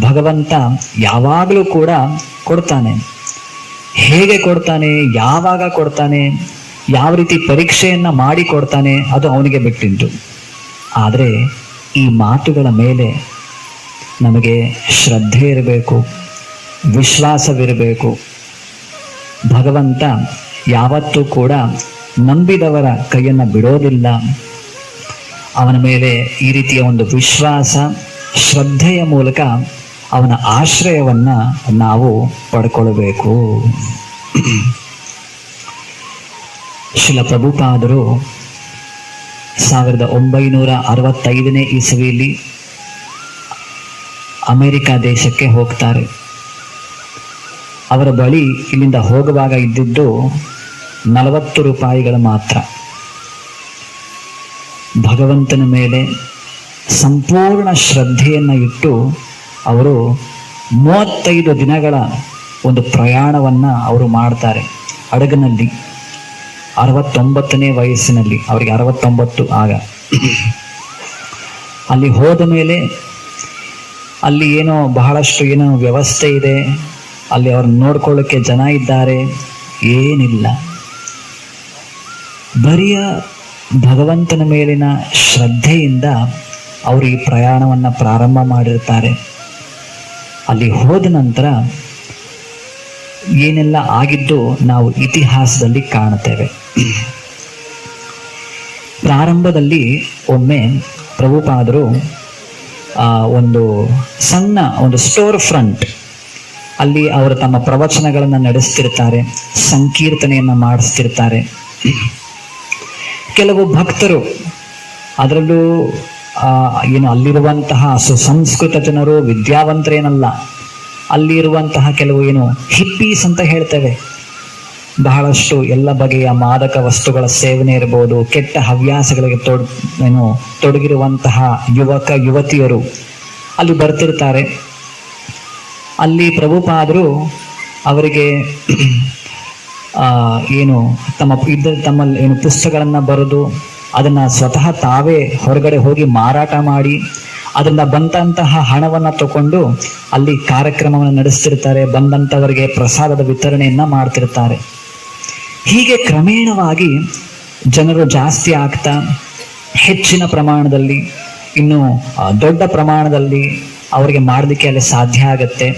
ಭಗವಂತ ಯಾವಾಗಲೂ ಕೂಡ ಕೊಡ್ತಾನೆ. ಹೇಗೆ ಕೊಡ್ತಾನೆ, ಯಾವಾಗ ಕೊಡ್ತಾನೆ, ಯಾವ ರೀತಿ ಪರೀಕ್ಷೆಯನ್ನು ಮಾಡಿ ಕೊಡ್ತಾನೆ ಅದು ಅವನಿಗೆ ಬಿಟ್ಟಿದ್ದು. ಆದರೆ ಈ ಮಾತುಗಳ ಮೇಲೆ ನಮಗೆ ಶ್ರದ್ಧೆ ಇರಬೇಕು, ವಿಶ್ವಾಸವಿರಬೇಕು. ಭಗವಂತ ಯಾವತ್ತೂ ಕೂಡ ನಂಬಿದವರ ಕೈಯನ್ನು ಬಿಡೋದಿಲ್ಲ. ಅವನ ಮೇಲೆ ಈ ರೀತಿಯ ಒಂದು ವಿಶ್ವಾಸ, ಶ್ರದ್ಧೆಯ ಮೂಲಕ ಅವನ ಆಶ್ರಯವನ್ನು ನಾವು ಪಡ್ಕೊಳ್ಬೇಕು. <clears throat> ಶಿಲ ಪ್ರಭುಪಾದರು ಸಾವಿರದ ಒಂಬೈನೂರ ಅರವತ್ತೈದನೇ ಇಸವಿಯಲ್ಲಿ ಅಮೆರಿಕ ದೇಶಕ್ಕೆ ಹೋಗ್ತಾರೆ. ಅವರ ಬಳಿ ಇಲ್ಲಿಂದ ಹೋಗುವಾಗ ಇದ್ದಿದ್ದು ನಲವತ್ತು ರೂಪಾಯಿಗಳು ಮಾತ್ರ. ಭಗವಂತನ ಮೇಲೆ ಸಂಪೂರ್ಣ ಶ್ರದ್ಧೆಯನ್ನು ಇಟ್ಟು ಅವರು ಮೂವತ್ತೈದು ದಿನಗಳ ಒಂದು ಪ್ರಯಾಣವನ್ನು ಅವರು ಮಾಡ್ತಾರೆ ಹಡಗಿನಲ್ಲಿ ಅರವತ್ತೊಂಬತ್ತನೇ ವಯಸ್ಸಿನಲ್ಲಿ, ಅವರಿಗೆ ಅರವತ್ತೊಂಬತ್ತು ಆಗ. ಅಲ್ಲಿ ಹೋದ ಮೇಲೆ ಅಲ್ಲಿ ಏನೋ ಬಹಳಷ್ಟು ಏನೋ ವ್ಯವಸ್ಥೆ ಇದೆ, ಅಲ್ಲಿ ಅವ್ರನ್ನ ನೋಡ್ಕೊಳ್ಳೋಕ್ಕೆ ಜನ ಇದ್ದಾರೆ, ಏನಿಲ್ಲ. ಬರಿಯ ಭಗವಂತನ ಮೇಲಿನ ಶ್ರದ್ಧೆಯಿಂದ ಅವರು ಈ ಪ್ರಯಾಣವನ್ನು ಪ್ರಾರಂಭ ಮಾಡಿರ್ತಾರೆ. ಅಲ್ಲಿ ಹೋದ ನಂತರ ಏನೆಲ್ಲ ಆಗಿದ್ದು ನಾವು ಇತಿಹಾಸದಲ್ಲಿ ಕಾಣುತ್ತೇವೆ. ಪ್ರಾರಂಭದಲ್ಲಿ ಒಮ್ಮೆ ಪ್ರಭುಪಾದರು ಒಂದು ಸಣ್ಣ ಒಂದು ಸ್ಟೋರ್ ಫ್ರಂಟ್ ಅಲ್ಲಿ ಅವರು ತಮ್ಮ ಪ್ರವಚನಗಳನ್ನು ನಡೆಸ್ತಿರ್ತಾರೆ, ಸಂಕೀರ್ತನೆಯನ್ನು ಮಾಡಿಸ್ತಿರ್ತಾರೆ. ಕೆಲವು ಭಕ್ತರು ಅದರಲ್ಲೂ ಏನು ಅಲ್ಲಿರುವಂತಹ ಸುಸಂಸ್ಕೃತ ಜನರು ವಿದ್ಯಾವಂತರೇನಲ್ಲ, ಅಲ್ಲಿರುವಂತಹ ಕೆಲವು ಏನು ಹಿಪ್ಪೀಸ್ ಅಂತ ಹೇಳ್ತೇವೆ. ಬಹಳಷ್ಟು ಎಲ್ಲ ಬಗೆಯ ಮಾದಕ ವಸ್ತುಗಳ ಸೇವನೆ ಇರಬಹುದು ಕೆಟ್ಟ ಹವ್ಯಾಸಗಳಿಗೆ ತೊಡ್, ಏನು, ತೊಡಗಿರುವಂತಹ ಯುವಕ, ಯುವತಿಯರು ಅಲ್ಲಿ ಬರ್ತಿರ್ತಾರೆ. ಅಲ್ಲಿ ಪ್ರಭುಪಾದರು ಅವರಿಗೆ <clears throat> ಏನು, ತಮ್ಮ ಇದ್ದ, ತಮ್ಮ ಏನು ಪುಸ್ತಕಗಳನ್ನು ಬರೆದು ಅದನ್ನು ಸ್ವತಃ ತಾವೇ ಹೊರಗಡೆ ಹೋಗಿ ಮಾರಾಟ ಮಾಡಿ ಅದರಿಂದ ಬಂದಂತಹ ಹಣವನ್ನು ತಗೊಂಡು ಅಲ್ಲಿ ಕಾರ್ಯಕ್ರಮವನ್ನು ನಡೆಸ್ತಿರ್ತಾರೆ ಬಂದಂಥವರಿಗೆ ಪ್ರಸಾದದ ವಿತರಣೆಯನ್ನು ಮಾಡ್ತಿರ್ತಾರೆ. ಹೀಗೆ ಕ್ರಮೇಣವಾಗಿ ಜನರು ಜಾಸ್ತಿ ಆಗ್ತಾ ಹೆಚ್ಚಿನ ಪ್ರಮಾಣದಲ್ಲಿ, ಇನ್ನು ದೊಡ್ಡ ಪ್ರಮಾಣದಲ್ಲಿ ಅವರಿಗೆ ಮಾಡಲಿಕ್ಕೆ ಅಲ್ಲಿ ಸಾಧ್ಯ ಆಗತ್ತೆ.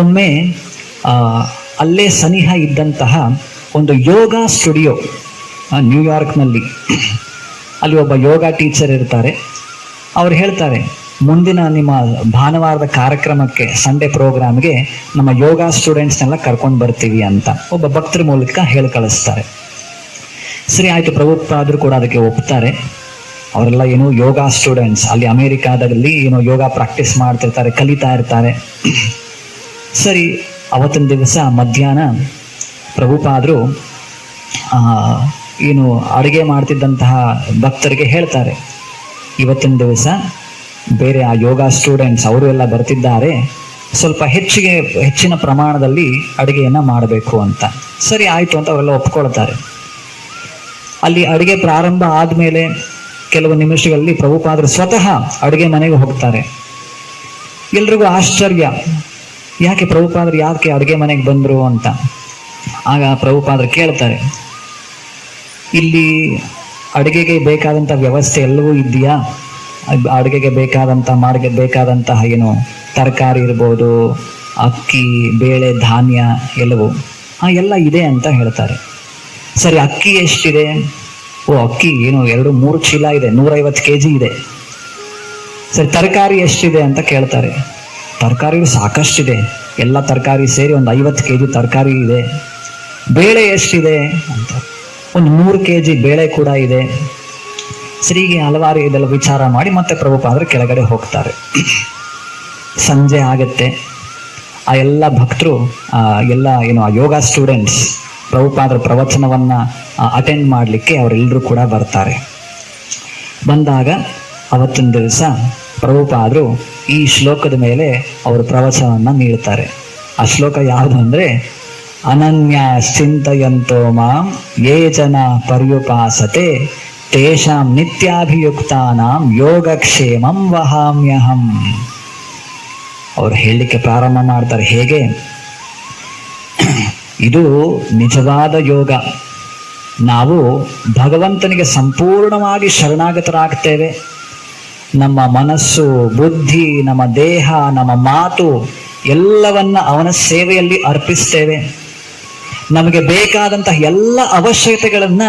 ಒಮ್ಮೆ ಅಲ್ಲೇ ಸನಿಹ ಇದ್ದಂತಹ ಒಂದು ಯೋಗ ಸ್ಟುಡಿಯೋ ನ್ಯೂಯಾರ್ಕ್ನಲ್ಲಿ, ಅಲ್ಲಿ ಒಬ್ಬ ಯೋಗ ಟೀಚರ್ ಇರ್ತಾರೆ. ಅವ್ರು ಹೇಳ್ತಾರೆ ಮುಂದಿನ ನಿಮ್ಮ ಭಾನುವಾರದ ಕಾರ್ಯಕ್ರಮಕ್ಕೆ ಸಂಡೇ ಪ್ರೋಗ್ರಾಮ್ಗೆ ನಮ್ಮ ಯೋಗ ಸ್ಟೂಡೆಂಟ್ಸ್ನೆಲ್ಲ ಕರ್ಕೊಂಡು ಬರ್ತೀವಿ ಅಂತ ಒಬ್ಬ ಭಕ್ತರ ಮೂಲಕ ಹೇಳಿ ಕಳಿಸ್ತಾರೆ. ಸರಿ ಆಯಿತು ಪ್ರಭುಪಾದರು ಕೂಡ ಅದಕ್ಕೆ ಒಪ್ತಾರೆ. ಅವರೆಲ್ಲ ಏನು ಯೋಗ ಸ್ಟೂಡೆಂಟ್ಸ್ ಅಲ್ಲಿ ಅಮೇರಿಕಾದಲ್ಲಿ ಏನೋ ಯೋಗ ಪ್ರಾಕ್ಟೀಸ್ ಮಾಡ್ತಿರ್ತಾರೆ, ಕಲಿತಾ ಇರ್ತಾರೆ. ಸರಿ, ಅವತ್ತಿನ ದಿವಸ ಮಧ್ಯಾಹ್ನ ಪ್ರಭುಪಾದರು ಏನು ಅಡುಗೆ ಮಾಡ್ತಿದ್ದಂತಹ ಭಕ್ತರಿಗೆ ಹೇಳ್ತಾರೆ. ಇವತ್ತಿನ ದಿವಸ ಬೇರೆ ಆ ಯೋಗ ಸ್ಟೂಡೆಂಟ್ಸ್ ಅವರು ಎಲ್ಲ ಬರ್ತಿದ್ದಾರೆ, ಸ್ವಲ್ಪ ಹೆಚ್ಚಿಗೆ, ಹೆಚ್ಚಿನ ಪ್ರಮಾಣದಲ್ಲಿ ಅಡುಗೆಯನ್ನು ಮಾಡಬೇಕು ಅಂತ. ಸರಿ, ಆಯಿತು ಅಂತ ಅವರೆಲ್ಲ ಒಪ್ಕೊಳ್ತಾರೆ. ಅಲ್ಲಿ ಅಡುಗೆ ಪ್ರಾರಂಭ ಆದಮೇಲೆ ಕೆಲವು ನಿಮಿಷಗಳಲ್ಲಿ ಪ್ರಭುಪಾದರು ಸ್ವತಃ ಅಡುಗೆ ಮನೆಗೆ ಹೋಗ್ತಾರೆ. ಎಲ್ರಿಗೂ ಆಶ್ಚರ್ಯ, ಯಾಕೆ ಪ್ರಭುಪಾದರು ಯಾಕೆ ಅಡುಗೆ ಮನೆಗೆ ಬಂದರು ಅಂತ. ಆಗ ಪ್ರಭುಪಾದರು ಕೇಳ್ತಾರೆ, ಇಲ್ಲಿ ಅಡುಗೆಗೆ ಬೇಕಾದಂಥ ವ್ಯವಸ್ಥೆ ಎಲ್ಲವೂ ಇದೆಯಾ ಅಡುಗೆಗೆ ಬೇಕಾದಂಥ ಮಾಡಿಗೆ ಬೇಕಾದಂತಹ ಏನು ತರಕಾರಿ ಇರ್ಬೋದು, ಅಕ್ಕಿ, ಬೇಳೆ, ಧಾನ್ಯ ಎಲ್ಲವೂ, ಆ ಎಲ್ಲ ಇದೆ ಅಂತ ಹೇಳ್ತಾರೆ. ಸರಿ, ಅಕ್ಕಿ ಎಷ್ಟಿದೆ? ಓ, ಅಕ್ಕಿ ಏನು ಎರಡು, ಮೂರು ಚೀಲ ಇದೆ, ನೂರೈವತ್ತು ಕೆ ಜಿ ಇದೆ. ಸರಿ, ತರಕಾರಿ ಎಷ್ಟಿದೆ ಅಂತ ಕೇಳ್ತಾರೆ. ತರಕಾರಿ ಸಾಕಷ್ಟಿದೆ, ಎಲ್ಲ ತರಕಾರಿ ಸೇರಿ ಒಂದು ಐವತ್ತು ಕೆ ಜಿ ತರಕಾರಿ ಇದೆ. ಬೇಳೆ ಎಷ್ಟಿದೆ? ಅಂತ ಒಂದು ನೂರು ಕೆ ಜಿ ಬೇಳೆ ಕೂಡ ಇದೆ. ಸರಿ ಹೀಗೆ ಹಲವಾರು ಇದೆಲ್ಲ ವಿಚಾರ ಮಾಡಿ ಮತ್ತೆ ಪ್ರಭುಪಾದರು ಕೆಳಗಡೆ ಹೋಗ್ತಾರೆ. ಸಂಜೆ ಆಗತ್ತೆ. ಆ ಎಲ್ಲ ಭಕ್ತರು ಎಲ್ಲ ಏನು, ಆ ಯೋಗ ಸ್ಟೂಡೆಂಟ್ಸ್ ಪ್ರಭುಪಾದರ ಪ್ರವಚನವನ್ನ ಅಟೆಂಡ್ ಮಾಡಲಿಕ್ಕೆ ಅವರೆಲ್ಲರೂ ಕೂಡ ಬರ್ತಾರೆ. ಬಂದಾಗ ಅವತ್ತಿನ ದಿವಸ ಪ್ರಭುಪಾದರು ಈ ಶ್ಲೋಕದ ಮೇಲೆ ಅವರು ಪ್ರವಚನವನ್ನು ನೀಡ್ತಾರೆ. ಆ ಶ್ಲೋಕ ಯಾವುದು ಅಂದರೆ ಅನನ್ಯ ಚಿಂತೆಯಂತೋ ಮಾಂ ಜನ ಪರ್ಯುಪಾಸತೆ ತೇಷಾಂ ನಿತ್ಯಾಭಿಯುಕ್ತಾನಾಂ ಯೋಗಕ್ಷೇಮಂ ವಹಾಮ್ಯಹಂ ಅವರು ಹೇಳಲಿಕ್ಕೆ ಪ್ರಾರಂಭ ಮಾಡ್ತಾರೆ ಹೇಗೆ? ಇದು ನಿಜವಾದ ಯೋಗ. ನಾವು ಭಗವಂತನಿಗೆ ಸಂಪೂರ್ಣವಾಗಿ ಶರಣಾಗತರಾಗ್ತೇವೆ. ನಮ್ಮ ಮನಸ್ಸು, ಬುದ್ಧಿ, ನಮ್ಮ ದೇಹ, ನಮ್ಮ ಮಾತು ಎಲ್ಲವನ್ನ ಅವನ ಸೇವೆಯಲ್ಲಿ ಅರ್ಪಿಸ್ತೇವೆ. ನಮಗೆ ಬೇಕಾದಂತಹ ಎಲ್ಲ ಅವಶ್ಯಕತೆಗಳನ್ನ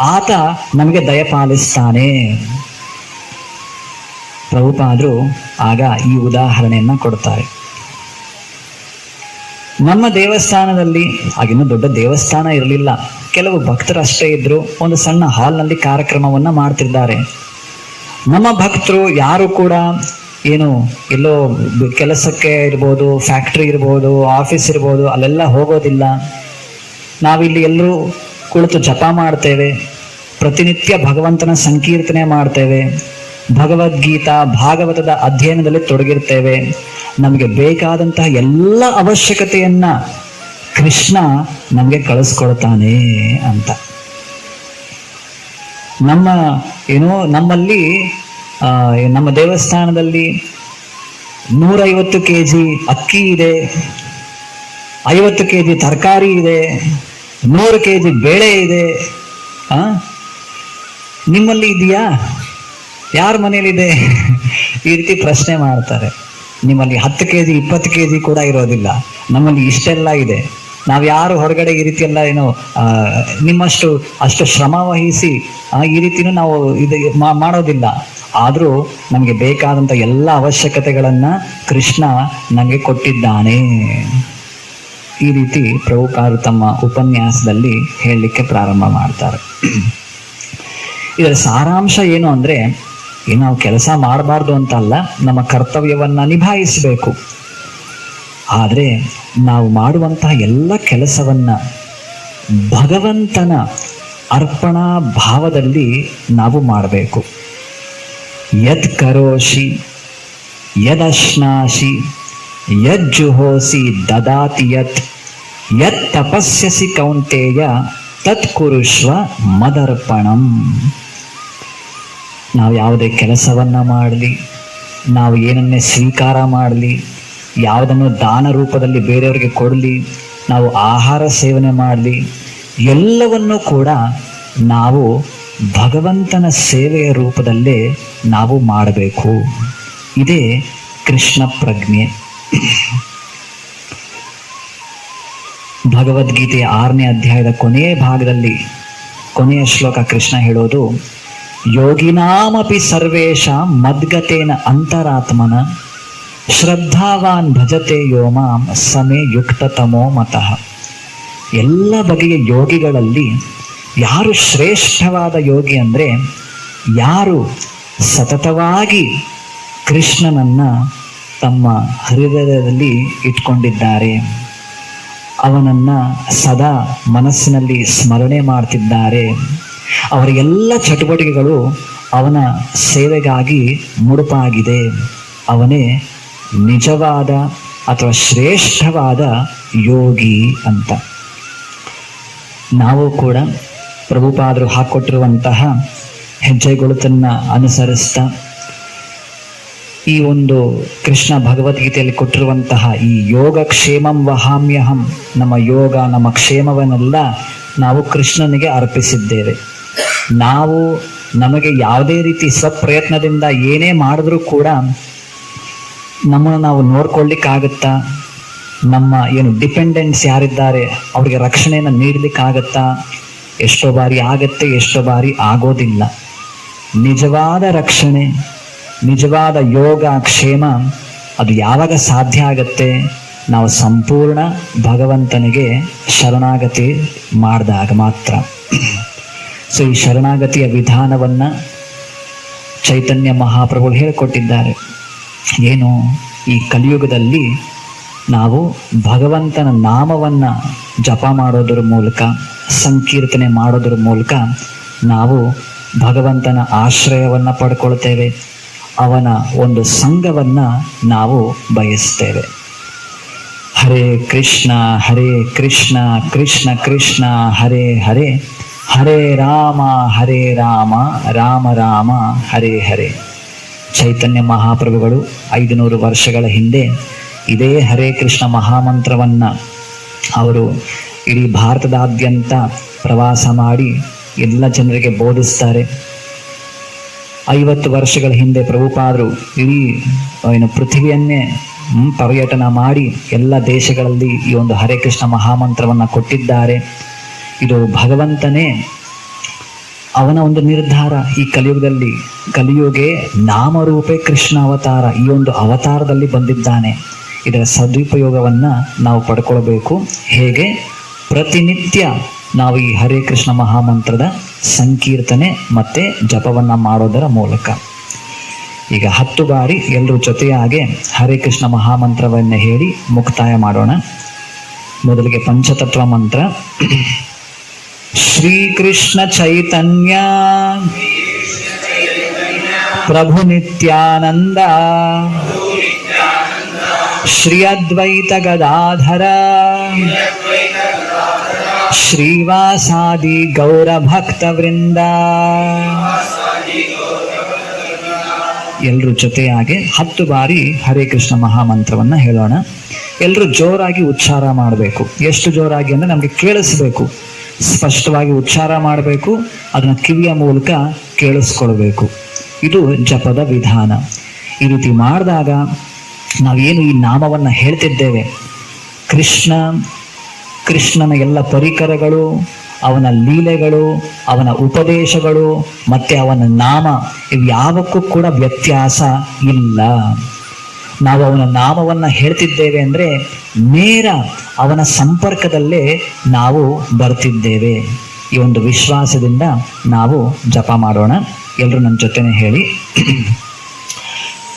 ಆತ ನಮಗೆ ದಯಪಾಲಿಸ್ತಾನೆ ಪ್ರಭುಪಾದರು ಆಗ ಈ ಉದಾಹರಣೆಯನ್ನ ಕೊಡ್ತಾರೆ. ನಮ್ಮ ದೇವಸ್ಥಾನದಲ್ಲಿ ಆಗಿನ್ನೂ ದೊಡ್ಡ ದೇವಸ್ಥಾನ ಇರಲಿಲ್ಲ. ಕೆಲವು ಭಕ್ತರು ಅಷ್ಟೇ ಇದ್ರು, ಒಂದು ಸಣ್ಣ ಹಾಲ್ನಲ್ಲಿ ಕಾರ್ಯಕ್ರಮವನ್ನ ಮಾಡ್ತಿದ್ದಾರೆ. ನಮ್ಮ ಭಕ್ತರು ಯಾರು ಕೂಡ ಏನು, ಎಲ್ಲೋ ಕೆಲಸಕ್ಕೆ ಇರ್ಬೋದು, ಫ್ಯಾಕ್ಟ್ರಿ ಇರ್ಬೋದು, ಆಫೀಸ್ ಇರ್ಬೋದು, ಅಲ್ಲೆಲ್ಲ ಹೋಗೋದಿಲ್ಲ. ನಾವಿಲ್ಲಿ ಎಲ್ಲರೂ ಕುಳಿತು ಜಪ ಮಾಡ್ತೇವೆ. ಪ್ರತಿನಿತ್ಯ ಭಗವಂತನ ಸಂಕೀರ್ತನೆ ಮಾಡ್ತೇವೆ. ಭಗವದ್ಗೀತಾ, ಭಾಗವತದ ಅಧ್ಯಯನದಲ್ಲಿ ತೊಡಗಿರ್ತೇವೆ. ನಮಗೆ ಬೇಕಾದಂತಹ ಎಲ್ಲ ಅವಶ್ಯಕತೆಯನ್ನ ಕೃಷ್ಣ ನಮಗೆ ಕಳಿಸ್ಕೊಡ್ತಾನೆ ಅಂತ. ನಮ್ಮ ಏನೋ ನಮ್ಮಲ್ಲಿ ನಮ್ಮ ದೇವಸ್ಥಾನದಲ್ಲಿ ನೂರೈವತ್ತು ಕೆ ಜಿ ಅಕ್ಕಿ ಇದೆ. ಐವತ್ತು ಕೆ ಜಿ ತರಕಾರಿ ಇದೆ. ನೂರು ಕೆ ಜಿ ಬೇಳೆ ಇದೆ. ಆ? ನಿಮ್ಮಲ್ಲಿ ಇದೆಯಾ? ಯಾರ ಮನೇಲಿದೆ? ಈ ರೀತಿ ಪ್ರಶ್ನೆ ಮಾಡ್ತಾರೆ. ನಿಮ್ಮಲ್ಲಿ ಹತ್ತು ಕೆ ಜಿ ಇಪ್ಪತ್ತು ಕೆ ಜಿ ಕೂಡ ಇರೋದಿಲ್ಲ. ನಮ್ಮಲ್ಲಿ ಇಷ್ಟೆಲ್ಲ ಇದೆ. ನಾವು ಯಾರು ಹೊರಗಡೆ ಈ ರೀತಿ ಎಲ್ಲ ಏನು ನಿಮ್ಮಷ್ಟು, ಅಷ್ಟು ಶ್ರಮ ವಹಿಸಿ ಈ ರೀತಿನೂ ನಾವು ಇದು ಮಾಡೋದಿಲ್ಲ. ಆದರೂ ನಮಗೆ ಬೇಕಾದಂಥ ಎಲ್ಲ ಅವಶ್ಯಕತೆಗಳನ್ನು ಕೃಷ್ಣ ನಮಗೆ ಕೊಟ್ಟಿದ್ದಾನೆ. ಈ ರೀತಿ ಪ್ರಭುಪಾದರು ತಮ್ಮ ಉಪನ್ಯಾಸದಲ್ಲಿ ಹೇಳಲಿಕ್ಕೆ ಪ್ರಾರಂಭ ಮಾಡ್ತಾರೆ. ಇದರ ಸಾರಾಂಶ ಏನು ಅಂದ್ರೆ ಏನು ನಾವು ಕೆಲಸ ಮಾಡಬಾರ್ದು ಅಂತ ಅಲ್ಲ ನಮ್ಮ ಕರ್ತವ್ಯವನ್ನ ನಿಭಾಯಿಸಬೇಕು. ಆದರೆ ನಾವು ಮಾಡುವಂತಹ ಎಲ್ಲ ಕೆಲಸವನ್ನ ಭಗವಂತನ ಅರ್ಪಣಾ ಭಾವದಲ್ಲಿ ನಾವು ಮಾಡಬೇಕು. ಯದ್ ಕರೋಶಿ ಯದಶ್ನಾಸಿ ಯಜ್ಜುಹೋಸಿ ದದಾತಿ ಯತ್ ಯತ್ ತಪಸ್ಯಸಿ ಕೌಂತೆಯ, ತತ್ ಕುರುಷ್ವ ಮದರ್ಪಣಂ. ನಾವು ಯಾವುದೇ ಕೆಲಸವನ್ನ ಮಾಡಲಿ, ನಾವು ಏನನ್ನೇ ಸ್ವೀಕಾರ ಮಾಡಲಿ, ಯಾವುದನ್ನು ದಾನ ರೂಪದಲ್ಲಿ ಬೇರೆಯವರಿಗೆ ಕೊಡಲಿ, ನಾವು ಆಹಾರ ಸೇವನೆ ಮಾಡಲಿ, ಎಲ್ಲವನ್ನೂ ಕೂಡ ನಾವು ಭಗವಂತನ ಸೇವೆಯ ರೂಪದಲ್ಲೇ ನಾವು ಮಾಡಬೇಕು. ಇದೇ ಕೃಷ್ಣ ಪ್ರಜ್ಞೆ. ಭಗವದ್ಗೀತೆಯ ಆರನೇ ಅಧ್ಯಾಯದ ಕೊನೆಯ ಭಾಗದಲ್ಲಿ ಕೊನೆಯ ಶ್ಲೋಕ ಕೃಷ್ಣ ಹೇಳೋದು, ಯೋಗಿನಾಮಪಿ ಸರ್ವೇಶ ಮದ್ಗತೇನ ಅಂತರಾತ್ಮನ, ಶ್ರದ್ಧಾವಾನ್ ಭಜತೆ ಯೋಮಾಂ ಸಮೇ ಯುಕ್ತತಮೋ ಮತಃ. ಎಲ್ಲ ಬಗೆಯ ಯೋಗಿಗಳಲ್ಲಿ ಯಾರು ಶ್ರೇಷ್ಠವಾದ ಯೋಗಿ ಅಂದರೆ ಯಾರು ಸತತವಾಗಿ ಕೃಷ್ಣನನ್ನ ತಮ್ಮ ಹೃದಯದಲ್ಲಿ ಇಟ್ಕೊಂಡಿದ್ದಾರೆ. ಅವನನ್ನ ಸದಾ ಮನಸ್ಸಿನಲ್ಲಿ ಸ್ಮರಣೆ ಮಾಡ್ತಿದ್ದಾರೆ. ಅವರ ಎಲ್ಲ ಚಟುವಟಿಕೆಗಳು ಅವನ ಸೇವೆಗಾಗಿ ಮುಡುಪಾಗಿದೆ. ಅವನೇ ನಿಜವಾದ ಅಥವಾ ಶ್ರೇಷ್ಠವಾದ ಯೋಗಿ ಅಂತ. ನಾವು ಕೂಡ ಪ್ರಭುಪಾದರು ಹಾಕೊಟ್ಟಿರುವಂತಹ ಹೆಜ್ಜೆಗುಳುತನ್ನ ಅನುಸರಿಸ್ತಾ ಈ ಒಂದು ಕೃಷ್ಣ ಭಗವದ್ಗೀತೆಯಲ್ಲಿ ಕೊಟ್ಟಿರುವಂತಹ ಈ ಯೋಗ ಕ್ಷೇಮಂ ವಹಾಮ್ಯಹಂ, ನಮ್ಮ ಯೋಗ, ನಮ್ಮ ಕ್ಷೇಮವನ್ನೆಲ್ಲ ನಾವು ಕೃಷ್ಣನಿಗೆ ಅರ್ಪಿಸಿದ್ದೇವೆ. ನಾವು ನಮಗೆ ಯಾವುದೇ ರೀತಿ ಸ್ವಪ್ರಯತ್ನದಿಂದ ಏನೇ ಮಾಡಿದ್ರೂ ಕೂಡ ನಮ್ಮನ್ನು ನಾವು ನೋಡ್ಕೊಳ್ಳಿಕ್ಕಾಗತ್ತಾ? ನಮ್ಮ ಏನು ಡಿಪೆಂಡೆನ್ಸ್ ಯಾರಿದ್ದಾರೆ? ಅವರಿಗೆ ರಕ್ಷಣೆಯನ್ನು ನೀಡಲಿಕ್ಕಾಗತ್ತಾ? ಎಷ್ಟೋ ಬಾರಿ ಆಗತ್ತೆ, ಎಷ್ಟೋ ಬಾರಿ ಆಗೋದಿಲ್ಲ. ನಿಜವಾದ ರಕ್ಷಣೆ ನಿಜವಾದ ಯೋಗ ಕ್ಷೇಮ, ಅದು ಯಾವಾಗ ಸಾಧ್ಯ ಆಗತ್ತೆ? ನಾವು ಸಂಪೂರ್ಣ ಭಗವಂತನಿಗೆ ಶರಣಾಗತಿ ಮಾಡಿದಾಗ ಮಾತ್ರ. ಸೊ ಈ ಶರಣಾಗತಿಯ ವಿಧಾನವನ್ನು ಚೈತನ್ಯ ಮಹಾಪ್ರಭು ಹೇಳಿಕೊಟ್ಟಿದ್ದಾರೆ. ಏನು? ಈ ಕಲಿಯುಗದಲ್ಲಿ ನಾವು ಭಗವಂತನ ನಾಮವನ್ನು ಜಪ ಮಾಡೋದ್ರ ಮೂಲಕ, ಸಂಕೀರ್ತನೆ ಮಾಡೋದ್ರ ಮೂಲಕ ನಾವು ಭಗವಂತನ ಆಶ್ರಯವನ್ನು ಪಡ್ಕೊಳ್ತೇವೆ. ಅವನ ಒಂದು ಸಂಘವನ್ನು ನಾವು ಬಯಸ್ತೇವೆ. ಹರೇ ಕೃಷ್ಣ ಹರೇ ಕೃಷ್ಣ ಕೃಷ್ಣ ಕೃಷ್ಣ, ಹರೇ ಹರೇ ಹರೇ ರಾಮ ಹರೇ ರಾಮ ರಾಮ ರಾಮ, ಹರೇ ಹರೇ. ಚೈತನ್ಯ ಮಹಾಪ್ರಭುಗಳು ಐದು ನೂರು ವರ್ಷಗಳ ಹಿಂದೆ ಇದೇ ಹರೇ ಕೃಷ್ಣ ಮಹಾಮಂತ್ರವನ್ನು ಅವರು ಇಡೀ ಭಾರತದಾದ್ಯಂತ ಪ್ರವಾಸ ಮಾಡಿ ಎಲ್ಲ ಜನರಿಗೆ ಬೋಧಿಸ್ತಾರೆ. ಐವತ್ತು ವರ್ಷಗಳ ಹಿಂದೆ ಪ್ರಭುಪಾದರು ಇಡೀ, ಏನು ಪೃಥ್ವಿಯನ್ನೇ ಪರ್ಯಟನ ಮಾಡಿ ಎಲ್ಲ ದೇಶಗಳಲ್ಲಿ ಈ ಒಂದು ಹರೇ ಕೃಷ್ಣ ಮಹಾಮಂತ್ರವನ್ನು ಕೊಟ್ಟಿದ್ದಾರೆ. ಇದು ಭಗವಂತನೇ ಅವನ ಒಂದು ನಿರ್ಧಾರ ಈ ಕಲಿಯುಗದಲ್ಲಿ. ಕಲಿಯುಗೆ ನಾಮರೂಪೇ ಕೃಷ್ಣ ಅವತಾರ ಈ ಒಂದು ಅವತಾರದಲ್ಲಿ ಬಂದಿದ್ದಾನೆ. ಇದರ ಸದುಪಯೋಗವನ್ನು ನಾವು ಪಡ್ಕೊಳ್ಬೇಕು. ಹೇಗೆ? ಪ್ರತಿನಿತ್ಯ ನಾವು ಈ ಹರೇ ಕೃಷ್ಣ ಮಹಾಮಂತ್ರದ ಸಂಕೀರ್ತನೆ ಮತ್ತೆ ಜಪವನ್ನ ಮಾಡೋದರ ಮೂಲಕ. ಈಗ ಹತ್ತು ಬಾರಿ ಎಲ್ಲರೂ ಜೊತೆಯಾಗೆ ಹರೇ ಕೃಷ್ಣ ಮಹಾಮಂತ್ರವನ್ನ ಹೇಳಿ ಮುಕ್ತಾಯ ಮಾಡೋಣ. ಮೊದಲಿಗೆ ಪಂಚತತ್ವ ಮಂತ್ರ. ಶ್ರೀಕೃಷ್ಣ ಚೈತನ್ಯ. ಪ್ರಭು ನಿತ್ಯಾನಂದ. ಶ್ರೀ ಅದ್ವೈತ ಗದಾಧರ. ಶ್ರೀವಾಸಾದಿ ಗೌರ ಭಕ್ತ ವೃಂದ ಎಲ್ಲರೂ ಜೊತೆಯಾಗಿ ಹತ್ತು ಬಾರಿ ಹರೇ ಕೃಷ್ಣ ಮಹಾಮಂತ್ರವನ್ನ ಹೇಳೋಣ. ಎಲ್ಲರೂ ಜೋರಾಗಿ ಉಚ್ಚಾರ ಮಾಡಬೇಕು. ಎಷ್ಟು ಜೋರಾಗಿ ಅಂದ್ರೆ ನಮಗೆ ಕೇಳಿಸ್ಬೇಕು. ಸ್ಪಷ್ಟವಾಗಿ ಉಚ್ಚಾರ ಮಾಡಬೇಕು. ಅದನ್ನ ಕಿವಿಯ ಮೂಲಕ ಕೇಳಿಸ್ಕೊಳ್ಬೇಕು. ಇದು ಜಪದ ವಿಧಾನ. ಈ ರೀತಿ ಮಾಡಿದಾಗ ನಾವೇನು ಈ ನಾಮವನ್ನ ಹೇಳ್ತಿದ್ದೇವೆ. ಕೃಷ್ಣ ಕೃಷ್ಣನ ಎಲ್ಲ ಪರಿಕರಗಳು, ಅವನ ಲೀಲೆಗಳು, ಅವನ ಉಪದೇಶಗಳು, ಮತ್ತೆ ಅವನ ನಾಮ, ಇವು ಯಾವಕ್ಕೂ ಕೂಡ ವ್ಯತ್ಯಾಸ ಇಲ್ಲ. ನಾವು ಅವನ ನಾಮವನ್ನ ಹೇಳ್ತಿದ್ದೇವೆ ಅಂದ್ರೆ ನೇರ ಅವನ ಸಂಪರ್ಕದಲ್ಲೇ ನಾವು ಬರ್ತಿದ್ದೇವೆ. ಈ ಒಂದು ವಿಶ್ವಾಸದಿಂದ ನಾವು ಜಪ ಮಾಡೋಣ. ಎಲ್ಲರೂ ನನ್ನ ಜೊತೆನೆ ಹೇಳಿ.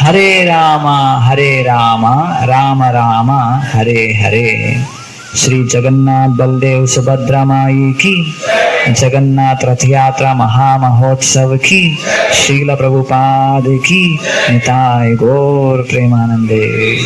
हरे रामा हरे रामा, राम रामा, हरे हरे। श्री जगन्नाथ बलदेव सुभद्रा माई की, जगन्नाथ रथ यात्रा महामहोत्सव की, शील प्रभुपाद की, निताय गौर प्रेमानंदे।